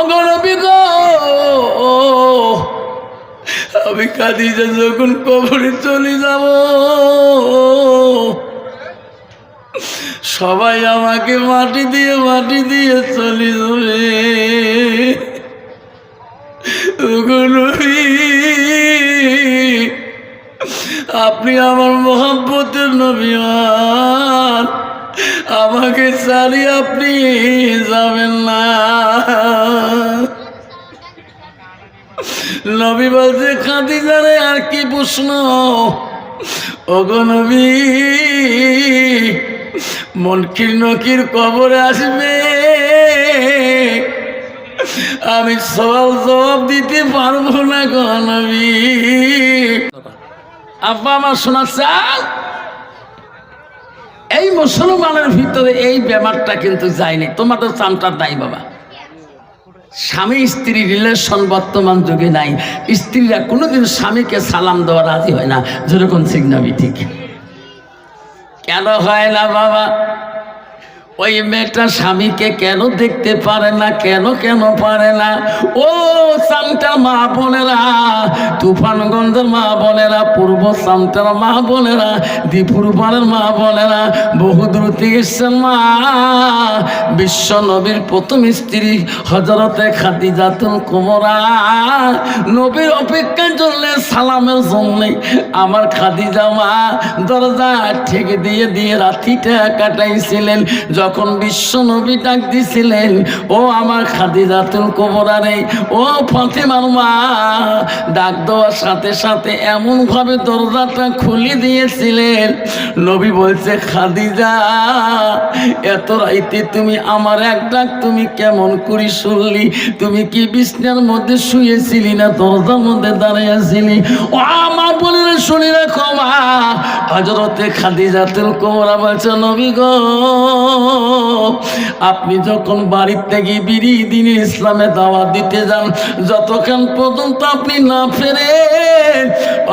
অগণবী গো। আমি খাদিজা যখন কবরে চলে যাব, সবাই আমাকে মাটি দিয়ে মাটি দিয়ে চলে যাবে। আপনি আমার মোহাম্মতের নবীমান আমাকে চালিয়ে আপনি, যাবেন না। নবী বলছে, খাদি জানে আর কি প্রশ্ন? ওগো নবী মনকির নকির কবরে আসবে। আমি সওয়াল জবাব দিতে পারব না গো নবী। আব্বা আমার শোনা চাল এই মুসলমানের ভিতরে এই ব্যাপারটা কিন্তু যায়নি। তোমাদের চামটার নাই বাবা। স্বামী স্ত্রী রিলেশন বর্তমান যুগে নাই। স্ত্রীরা কোনোদিন স্বামীকে সালাম দেওয়া রাজি হয় না। যেরকম সিগনাবি ঠিক। কেন হয় না বাবা? ওই মেয়েটা স্বামীকে কেন দেখতে পারে না? কেন কেন পারে না? ও সামটার মা বোনেরা, তুফানগঞ্জের মা বোনেরা, পূর্ব সামটার মা বোনেরা, দীপুর পাড়ের মা বোনেরা, বহু দূর মা। বিশ্ব নবীর প্রথম স্ত্রী হজরতে খাদিজাতুল কুমরা। নবীর অপেক্ষার জন্য, সালামের জন্য আমার খাদিজা মা দরজা ঠেকে দিয়ে দিয়ে রাতিটা কাটাইছিলেন। যখন বিশ্ব নবী ডাক দিছিলেন, ও আমার খাদিজাতুল কুমরারে ও ফাতেমার মা ডাক দেওয়ার সাথে সাথে এমনভাবে দরজাটা খুলে দিয়েছিলেন। নবী বলছে, খাদিজা, এত রাইতে তুমি আমার এক ডাক তুমি কেমন করি শুনলি? তুমি কি বিছনার মধ্যে শুয়েছিলি না দরজার মধ্যে দাঁড়িয়েছিলি ও আমার বোনের, শুনি রাখো মা। হজরতে খাদিজাতুল কোমরা বলছে, নবী গো আপনি যখন বাড়ির থেকে বিড়ি দিনে ইসলামে দাওয়াত দিতে যান, যতক্ষণ পর্যন্ত আপনি না ফেরেন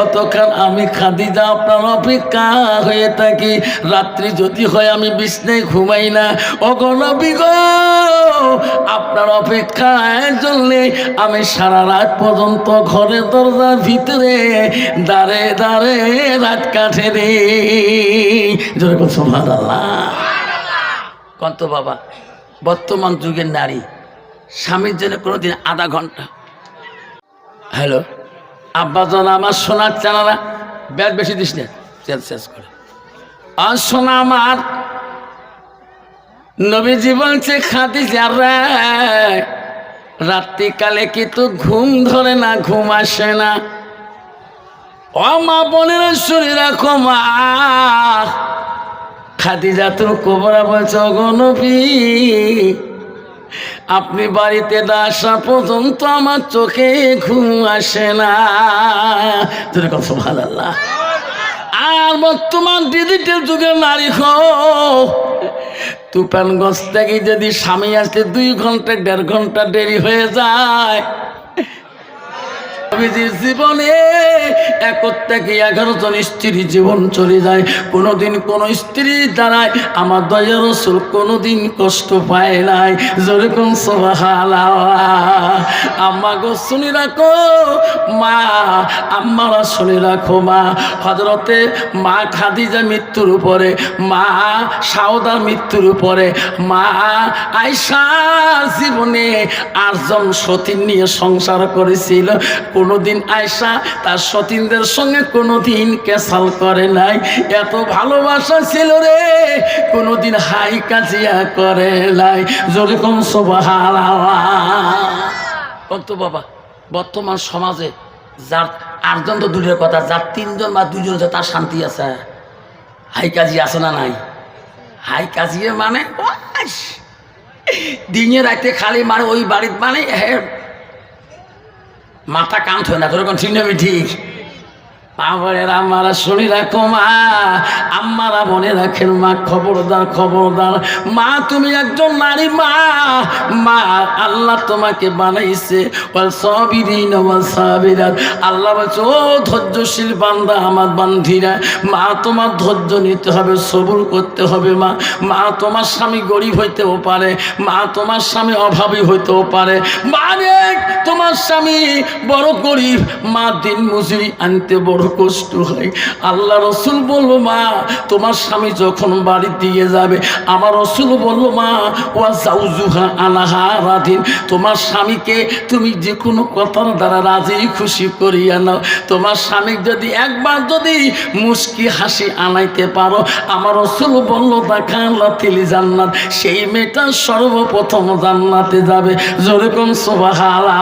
অতক্ষণ আমি খাদিজা আপনার অপেক্ষা হয়ে থাকি। রাত্রি যদি হয় আমি বিছনায় ঘুমাই না। অগণবী গো, আপনার অপেক্ষায় জন্যে আমি সারা রাত পর্যন্ত ঘরের দরজার ভিতরে দাঁড়ে দাঁড়ে রাত কাটে রে যেরকম সোভার আল্লাহ কন্ত বাবা, বর্তমান যুগের নারী, স্বামীর জন্য কোনোদিন আধা ঘণ্টা। হ্যালো আব্বাজন আমার সোনার চানারা, ব্যাগ বেশি দিস না শেষ শেষ করে। আর সোনা আমার, নবীজি বলছে খাদি যারা রাত্রিকালে কিন্তু ঘুম ধরে না, ঘুম আসে না? ও মা বোনের শরীর রাখো মা খাদিজাতুল কোবরা বলছে অগনবী আপনি বাড়িতে না আসা পর্যন্ত আমার চোখে ঘুম আসে না। তোর কত ভালো আল্লাহ আর বর্তমান ডিজিটাল যুগের নারী হোক, তুফানগঞ্জ থেকে যদি স্বামী আসতে দুই ঘণ্টা, দেড় ঘণ্টা দেরি হয়ে যায় স্বামীজির জীবনে এক থেকে এগারো জন স্ত্রী জীবন চলে যায়? কোনোদিন কোন স্ত্রী দ্বারায় আমার দয়া রসুল কোনোদিন কষ্ট পায় নাই। যেরকম সোহালা আম্মা গো শুনি রাখো, মা, আম্মারা শুনি রাখো, মা। হজরতে মা খাদিজা মৃত্যুর উপরে মা সাউদা মৃত্যুর উপরে মা আয়সা জীবনে আটজন সতীন নিয়ে সংসার করেছিল। কোনোদিন আয়সা তার সতীনদের সঙ্গে কোনোদিন কেসাল করে নাই। এত ভালোবাসা ছিল রে, কোনোদিন হাই কাজিয়া করে নাই। যেরকম সোবাহারা কত বাবা, বর্তমান সমাজে যার আটজন তো দূরের কথা, যার তিনজন বা দুজন আছে, তার শান্তি আছে। হাই কাজি আছে না নাই? হাই কাজিয়ে মানে। দিনে রাতে খালি মানে ওই বাড়ির মানে হ্যাঁ মাথা কান্ত হয় না তোর কোন ঠিক নেবে ঠিক আমার আমার শুনি রাখো মা আমারা মনে রাখেন মা খবরদার খবরদার। মা তুমি একজন নারী মা। মা আল্লাহ তোমাকে বানাইছে। সাবিরিন সাবিরাত। আল্লাহ বলছে ও ধৈর্যশীল বান্দা আমার বান্ধিরা মা তোমার ধৈর্য নিতে হবে সবুর করতে হবে মা। মা তোমার স্বামী গরিব হইতেও পারে মা তোমার স্বামী অভাবী হইতেও পারে। মা রে, তোমার স্বামী বড় গরিব মা দিন মজুরি আনতে বড় কষ্ট হয়। আল্লাহ রসুল বলল মা তোমার স্বামী যখন বাড়ি দিয়ে যাবে, আমার রসুল বলল, মা, ওয়া জাউজুহা আনাহা রাধিন তোমার স্বামীকে তুমি যে কোনো কথার দ্বারা রাজি, খুশি করিয়া নাও। তোমার স্বামী যদি একবার যদি মুস্কি হাসি আনাইতে পারো, আমার রসুল বলল দেখা আল্লাহ তিলি জান্নাত, সেই মেয়েটা সর্বপ্রথম জান্নাতে যাবে। যেরকম সোবাহালা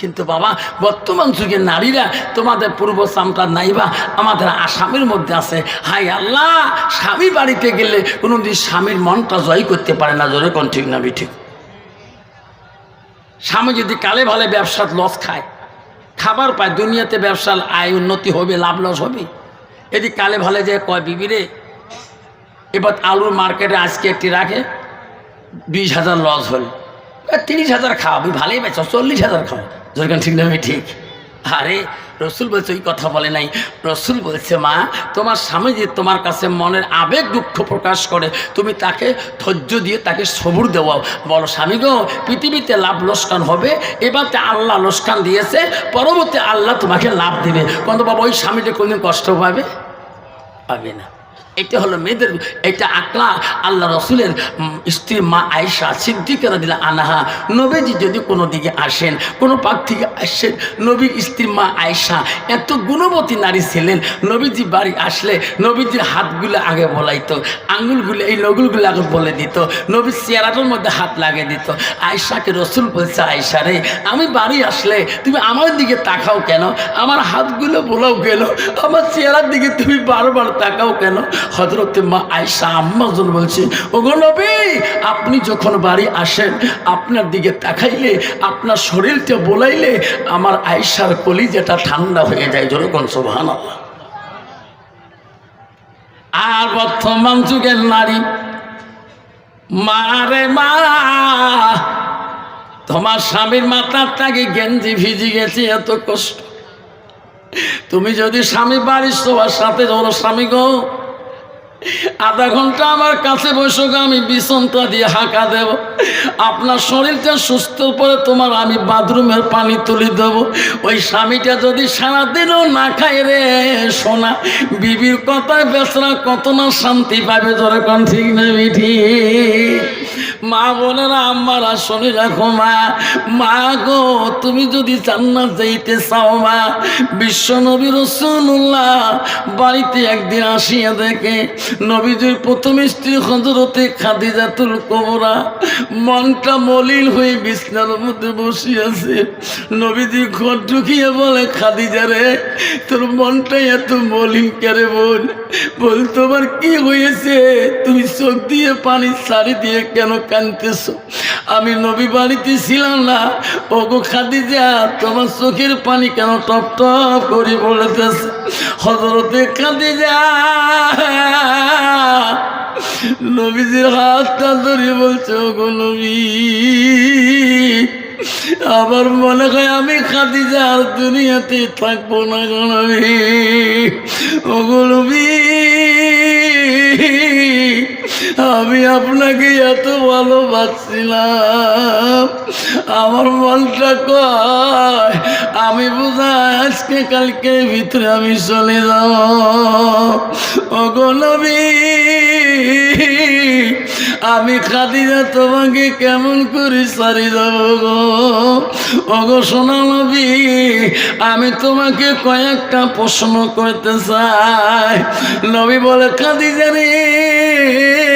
কিন্তু বাবা, বর্তমান যুগের নারীরা তোমাদের পূর্ব চামটা নাইবা আমাদের আসামের মধ্যে আছে। হাই আল্লাহ, স্বামী বাড়িতে গেলে কোনোদিন স্বামীর মনটা জয় করতে পারে না, জোরে কোন ঠিক না ঠিক স্বামী যদি কালে ভালে ব্যবসার লস খায়, খাবার পায়, দুনিয়াতে ব্যবসার আয় উন্নতি হবে, লাভ লস হবে। এদিক কালে ভালে যে কয় বিবিরে এবার আলুর মার্কেটে আজকে একটি রাখে, বিশ হাজার লস হল। তিরিশ হাজার খাও, আমি ভালোই বেচো চল্লিশ হাজার খাও। যেরকম ঠিক না ঠিক? আরে, রসুল বলছে, ওই কথা বলে নাই। রসুল বলছে, মা, তোমার স্বামী যে তোমার কাছে মনের আবেগ, দুঃখ প্রকাশ করে, তুমি তাকে ধৈর্য দিয়ে তাকে সবুর দেওয়াও। বলো, স্বামী গো, পৃথিবীতে লাভ লোসকান হবে, এবার তো আল্লাহ লোসকান দিয়েছে, পরবর্তী আল্লাহ তোমাকে লাভ দেবে। কিন্তু বাবা, ওই স্বামীটা কোনদিন কষ্ট পাবে? পাবে না। এটা হলো মেয়েদের, এটা আকলা আল্লাহ রসুলের স্ত্রী মা আয়েশা সিদ্দিকেরা দিলা আনাহা, নবীজি যদি কোনো দিকে আসেন, কোনো পাক থেকে আসেন, নবীর স্ত্রী মা আয়েশা এত গুণবতী নারী ছিলেন, নবীজি বাড়ি আসলে নবীজির হাতগুলো আগে বলাইতো, আঙুলগুলো, এই নগুলগুলো আগে বলে দিত, নবীর চেয়ারাটার মধ্যে হাত লাগিয়ে দিত। আয়েশাকে রসুল বলছে আয়সা রে, আমি বাড়ি আসলে তুমি আমার দিকে তাকাও কেন? আমার হাতগুলো বোলাও কেন? আমার চেহারার দিকে তুমি বারবার তাকাও কেন? হজরতে মা আয়সা আম্মাজন বলছে, ওগো নবী, আপনি যখন বাড়ি আসেন, আপনার দিকে তাকাইলে, আপনার শরীরটা বোলাইলে, আমার আয়সার কলিজাটা ঠান্ডা হয়ে যায়। যেরকম সোভান আর বর্তমান যুগের নারী মারে মা, তোমার স্বামীর মাথার তাকে গেঞ্জি ভিজি গেছে, এত কষ্ট। তুমি যদি স্বামী বাড়ির তোমার সাথে ধরো স্বামী গো আধা ঘণ্টা আমার কাছে বসো গো, আমি বিছনটা দিয়ে হাঁকা দেব। আপনার শরীরটা সুস্থ পরে তোমার আমি বাথরুমের পানি তুলে দেবো। ওই স্বামীটা যদি সারাদিনও না খায় রে সোনা বিবির কথায় বেসরা কত না শান্তি পাবে ধরে কোন ঠিক না মিঠি? মা বোনেরা আমারা শুনে রাখো মা। মা গো তুমি যদি জান্নাত যাইতে চাও মা বিশ্ব নবী রসুল্লাহ বাড়িতে একদিন আসিয়া দেখে নবীজির প্রথম স্ত্রী হজরতে খাদিজাতুল কোমরা মনটা মলিন হয়ে বিছনার মধ্যে বসিয়াছে। নবীজি ঘর ঢুকিয়ে বলে, খাদিজা রে, তোর মনটা এত মলিন কেরে বোন? বল, তোমার কি হয়েছে? তুমি চোখ দিয়ে পানি সারি দিয়ে কেন কানতেছ আমি নবী বাড়িতে ছিলাম না। ওগো খাদিজা, তোমার চোখের পানি কেন টপ টপ করে বলেতেছে? হজরতে খাদিজা, নবীজির হাতটা ধরে বলছে, ওগো নবী, আমার মনে হয় আমি খাদিজা আর দুনিয়াতে থাকব না গো নবী। ওগো নবী আমি আপনাকে এত ভালোবাসছিলাম। আমার মনটা কয়, আমি বোঝায় আজকে কালকে ভিতরে আমি চলে যাব ওগো নবী, আমি খাদিজা তোমাকে কেমন করে সারি যাব গো? ওগো সোনা নবী, আমি তোমাকে কয়েকটা প্রশ্ন করতে চাই। নবী বলে, খাদিজা রে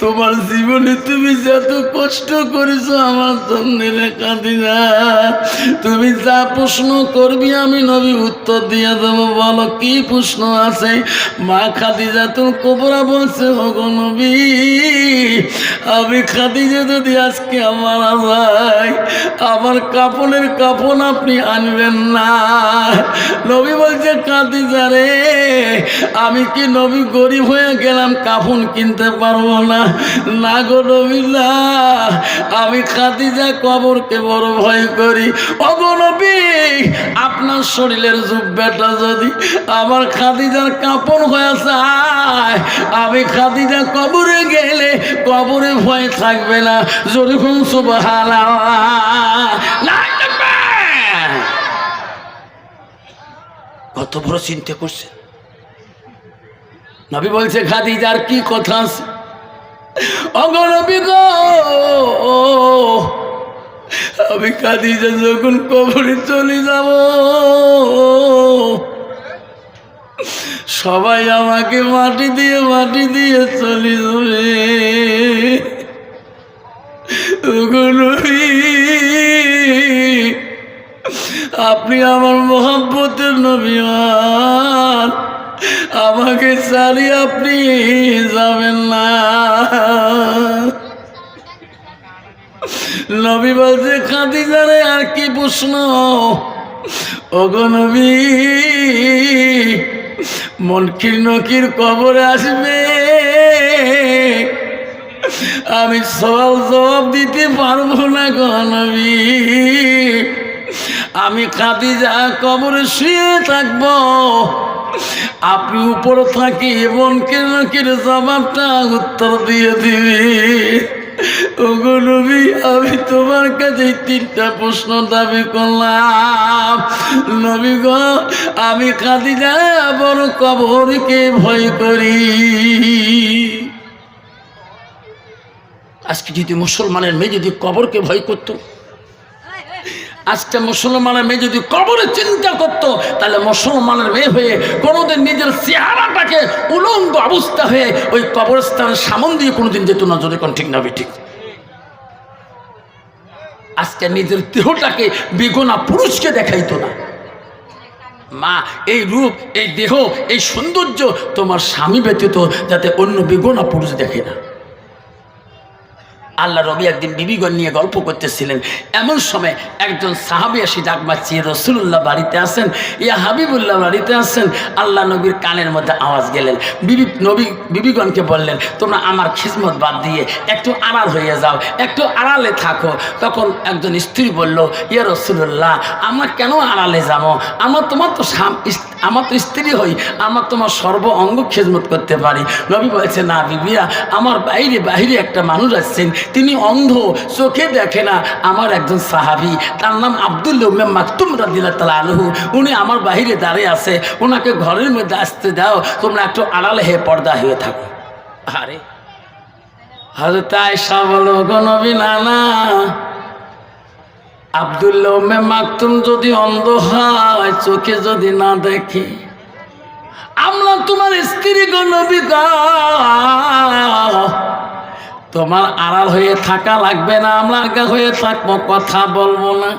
তোমার জীবনে তুমি যত কষ্ট করেছ আমার জন্য রে কাঁদিনা তুমি যা প্রশ্ন করবি আমি নবী উত্তর দিয়ে দেবো, বলো কি প্রশ্ন আছে? মা খাদিজা তুমি কোবরা বলছে হগো নবী, আমি খাদিজা যদি আজকে আমার যায়, আমার কাপড়ের কাপড় আপনি আনবেন না। নবী বলছে, খাদিজা রে, আমি কি নবী গরিব হয়ে গেলাম? কাফন কিনতে পারব না। না না গো নবী না আমি খাদিজা কবরকে বড় ভয় করি। অগো নবী, আপনার শরীরের জুব্বাটা যদি আমার খাদিজার কাপড় হয়ে যায়, আমি খাদিজা কবরে গেলে কবরে ভয় থাকবে না। যদি কোন সুবহানাল্লাহ। কত বড় চিন্তা করছে নবী বলছে, খাদিজার কি কথা আছে? অগনবী গো আমি খাদিজা যখন কবরে চলে যাব। সবাই আমাকে মাটি দিয়ে মাটি দিয়ে চলে যাবে। আপনি আমার মোহাম্মতের নবীমান আমাকে সারি আপনি যাবেন না। নবী বলছে জানে আর কি প্রশ্ন? ওগো নবী মনকির নকির কবরে আসবে। আমি সব জবাব দিতে পারব না গো নবী। আমি খাদিজা কবরে শুয়ে থাকব। আপনি উপরে থাকি মনকির নকির জবাবটা উত্তর দিয়ে দিবি? ওগো নবী, আমি তোমার কাছে তিনটা প্রশ্ন দাবি করলাম। নবী গো, আমি খাদিজা বড় কবরকে ভয় করি। আজকে যদি মুসলমানের মেয়ে যদি কবরকে ভয় করতো আজকে মুসলমানের মেয়ে যদি কবরে চিন্তা করতো, তাহলে মুসলমানের মেয়ে হয়ে কোনোদিন নিজের চেহারাটাকে উলঙ্গ অবস্থা হয়ে ওই কবরস্থানের সামন দিয়ে কোনোদিন যেত না। যদি কোন ঠিক না ঠিক। আজকে নিজের দেহটাকে বেগোনা পুরুষকে দেখাইতো না। মা, এই রূপ, এই দেহ, এই সৌন্দর্য তোমার স্বামী ব্যতীত যাতে অন্য বেগোনা পুরুষ দেখে না। আল্লাহ রবি একদিন বিবিগণ নিয়ে গল্প করতেছিলেন। এমন সময় একজন সাহাবি আসি ডাক বাঁচিয়ে রসুল্লাহ বাড়িতে আসেন ইয়া হাবিবুল্লাহ বাড়িতে আসেন আল্লাহ নবীর কানের মধ্যে আওয়াজ গেলেন। বিবি, নবী, বিবিগণকে বললেন, তোমরা আমার খিসমত বাদ দিয়ে একটু আড়াল হয়ে যাও, একটু আড়ালে থাকো। তখন একজন স্ত্রী বলল ইয়া রসুল্লাহ আমরা কেন আড়ালে যাব? আমার তোমার তো ইস- আমার তো স্ত্রী হই, আমার তোমার সর্ব অঙ্গ খেজমত করতে পারি। নবী বলছে, না বিবিরা আমার বাইরে বাইরে একটা মানুষ আসছেন তিনি অন্ধ, চোখে দেখে না, আমার একজন সাহাবি, তার নাম আবদুল্লাহ মাকতুম রাদিল্লা তালা আলহু উনি আমার বাইরে দাঁড়িয়ে আছে ওনাকে ঘরের মধ্যে আসতে দাও, তোমরা একটু আড়ালে হয়ে পর্দা হয়ে থাকো। আরে হজরত আয়সা বলো, গো নবী না। না আবদুল্লাহ মাকতুম যদি অন্ধ হয়, চোখে যদি না দেখে আমরা তোমার স্ত্রী গো নবী তোমার আড়াল হয়ে থাকা লাগবে না আমরা আগা হয়ে থাকব, কথা বলব না।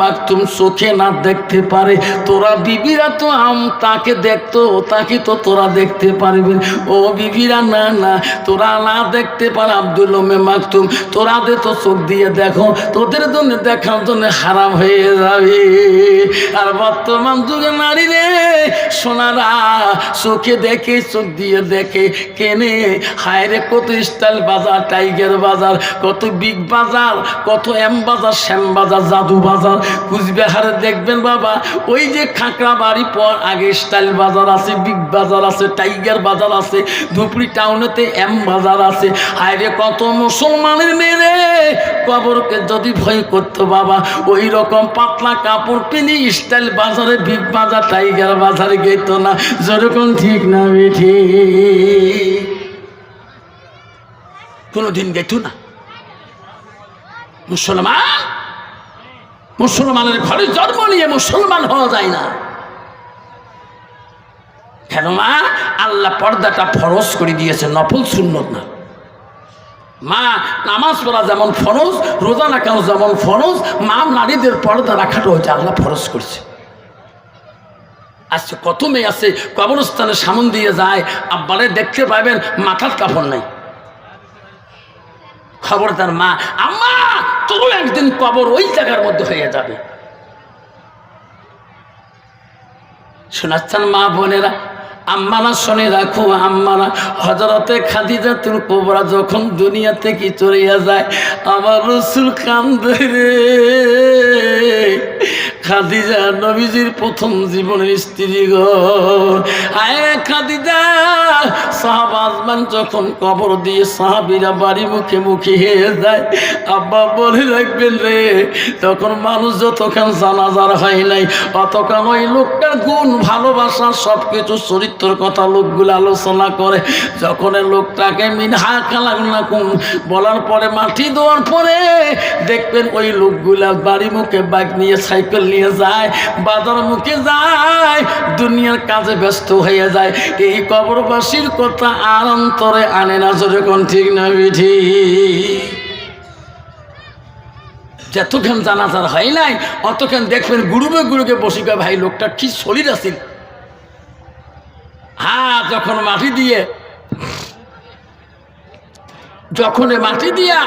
মাকতুম চোখে না। দেখতে পারে, তোরা বিবিরা তো আম, তাকে দেখতো, তাকে তো তোরা দেখতে পারবি ও বিবিরা, না না, তোরা না দেখতে পারে আবদুল্লাহ মাকতুম, তোরা দে তো চোখ দিয়ে দেখো, তোদের দেখার জন্য হারাম হয়ে যাবে। আর বর্তমান যুগে নারী রে, সোনারা চোখে দেখে, চোখ দিয়ে দেখে কেনে। হায় রে, কত স্টাইল বাজার, টাইগার বাজার, কত বিগ বাজার, কত এম বাজার, শ্যাম বাজার, জাদু বাজার। কুচবিহারে দেখবেন বাবা, ওই যে খাঁকড়া বাড়ি পর আগে স্টাইল বাজার আছে, বিগ বাজার আছে, টাইগার বাজার আছে, ধুপড়ি টাউনেতে এম বাজার আছে। হায় রে, কত মুসলমানের মেয়ে কবরকে যদি ভয় করতো বাবা, ওই রকম পাতলা কাপড় কিনে স্টাইল বাজারে বিগ বাজার টাইগার বাজারে গেত না। যেরকম ঠিক না বেঠি কোনোদিন গেত না। মুসলমান? মুসলমানের ঘরে জন্ম নিয়ে মুসলমান হওয়া যায় না। কেন মা আল্লাহ পর্দাটা ফরজ করে দিয়েছে, নফল সুন্নত না। মা, নামাজ পড়া যেমন ফরজ, রোজা রাখাও যেমন ফরজ মা নারীদের পর্দা রাখাটা হচ্ছে আল্লাহ ফরজ করছে। আজকে কত মেয়ে আছে, কবরস্থানে সামন দিয়ে যায়, আব্বারে দেখতে পাবেন মাথার কাপড় নাই। খবরদার মা, আম্মা, তোরও একদিন কবর ওই জায়গার মধ্যে হয়ে যাবে। শোনাচ্ছেন মা বোনেরা আম্মারা শুনে রাখো, আম্মারা। হজরতে খাদিজাতুল কোবরা যখন দুনিয়া থেকে চলিয়া যায়, আমার রসুল কান্দে রে। খাদিজা নবীজির প্রথম জীবনের স্ত্রী গো। আয় খাদিজা সাহাবাজমান যখন কবর দিয়ে সাহাবিরা বাড়ি মুখে মুখে হয়ে যায়, আব্বা বলে রাখবেন রে, তখন মানুষ যতক্ষণ জানাজার হয় নাই, অতক্ষণ ওই লোকটার গুণ, ভালোবাসা সব কিছু চরিত্রের কথা লোকগুলো আলোচনা করে। যখন লোকটাকে মিনহা খালাগুনা কুম বলার পরে মাটি দেওয়ার পরে দেখবেন ওই লোকগুলা বাড়ি মুখে বাইক নিয়ে সাইকেল নিয়ে যায় বাজার মুখে যায়, দুনিয়ার কাজে ব্যস্ত হয়ে যায়। এই কবরবাসীর কথা আর অন্তরে আনে না, জোরে কোন ঠিক না, বিধি? যতক্ষণ জানাজার হয় নাই, অতক্ষণ দেখবেন গুরুবে গুরুকে বসিকা ভাই, লোকটা কি শরীর আছিল হ্যাঁ যখন মাটি দিয়ে, যখন মাটি দিয়া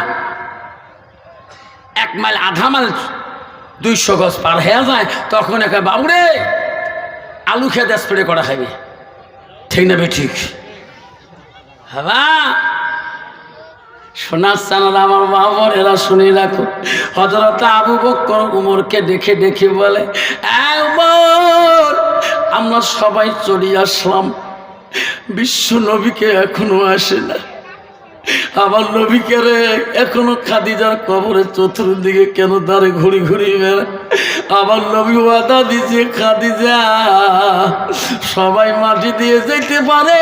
এক মাইল, আধা মাইল দুইশো গজ পার হয়ে যায়, তখন একে, বাবুরে, আলু খেয়ে স্প্রে করা খাবি ঠিক না ঠিক। হ্যাঁ শোনার চানাল আমার বাবার, এরা শুনে রাখো। হজরত আবু বক্কর উমরকে দেখে দেখে বলে "এই আমরা সবাই চলে আসলাম। বিশ্ব নবীকে এখনও আসে না। আমার নবীকে এখনও খাদিজার কবরের চতুর্দিকে কেন দাঁড়ে ঘুরি ঘুরি বেড়ে আমার নবী ওয়াদা দিছে খাদিজা, সবাই মাটি দিয়ে যেতে পারে।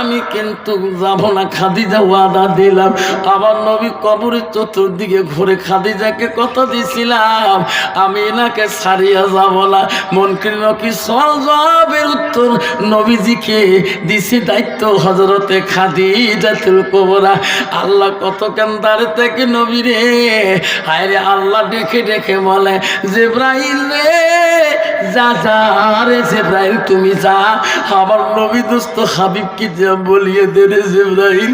আমি কিন্তু যাব না, খাদিজা ওয়াদা দিলাম। আমার নবী কবরের চতুর্দিকে ঘুরে খাদিজাকে কথা দিছিলাম, আমি এনাকে ছাড়িয়া যাব না। মন কৃণ কি সল জবাবের উত্তর নবীজিকে দিছি দায়িত্ব হজরতে খাদিজাতুল কোবরা। আল্লাহ কত কান্দার থেকে নবী রে হায় রে আল্লাহ ডেকে ডেকে বলে জেব্রাইল রে যা যা রে জেব্রাইল, তুমি যা। আমার নবী দোস্ত হাবিবকে যা বলিয়ে দে রে জেব্রাইল।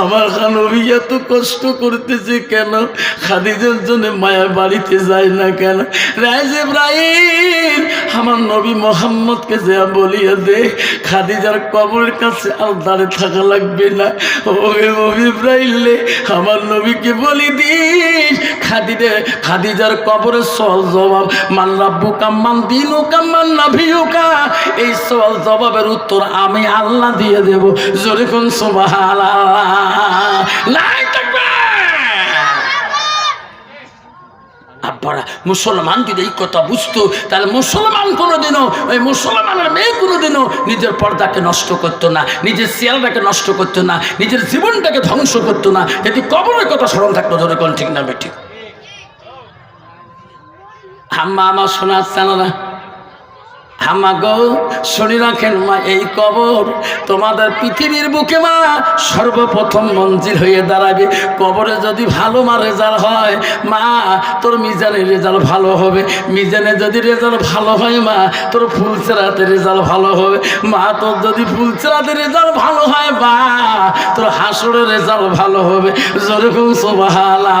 আমার নবী এত কষ্ট করতেছে কেন? খাদিজার জন্য মায়া বাড়িতে যায় না কেন? রে জেব্রাইল, আমার নবী মোহাম্মদকে যা বলিয়ে দে। খাদিজার কবরের কাছে আর দাঁড়ে থাকা লাগবে না। ওকে নবী ইব্রাহিমলে আমার নবীকে বলি দিস। খাদিজে, খাদিজার কবরে সল জবাব রাব্বু কাম্মান দিনু এই সল জবাবের উত্তর আমি আল্লাহ দিয়ে দেব। জোরে আব্বারা, মুসলমান যদি এই কথা বুঝতো, তাহলে মুসলমান কোনোদিনও, ওই মুসলমানের মেয়ে কোনোদিনও নিজের পর্দাকে নষ্ট করতো না, নিজের শিয়ালটাকে নষ্ট করতো না, নিজের জীবনটাকে ধ্বংস করতো না। যদি কবরের কথা স্মরণ থাকতো ধরে কোন ঠিক না বেঠিক। আম্মা, আমার শোনার না। আমা গো শুনি রাখেন মা, এই কবর তোমাদের পৃথিবীর বুকে মা, সর্বপ্রথম মঞ্জিল হয়ে দাঁড়াবে। কবরে যদি ভালো মা রেজাল্ট হয়, মা, তোর মিজানের রেজাল্ট ভালো হবে। মিজানে যদি রেজাল্ট ভালো হয় মা, তোর ফুলচেরাতে রেজাল্ট ভালো হবে। মা, তোর যদি ফুলচেরাতে রেজাল্ট ভালো হয় মা, তোর হাসরের রেজাল্ট ভালো হবে। যেরকম সোভালা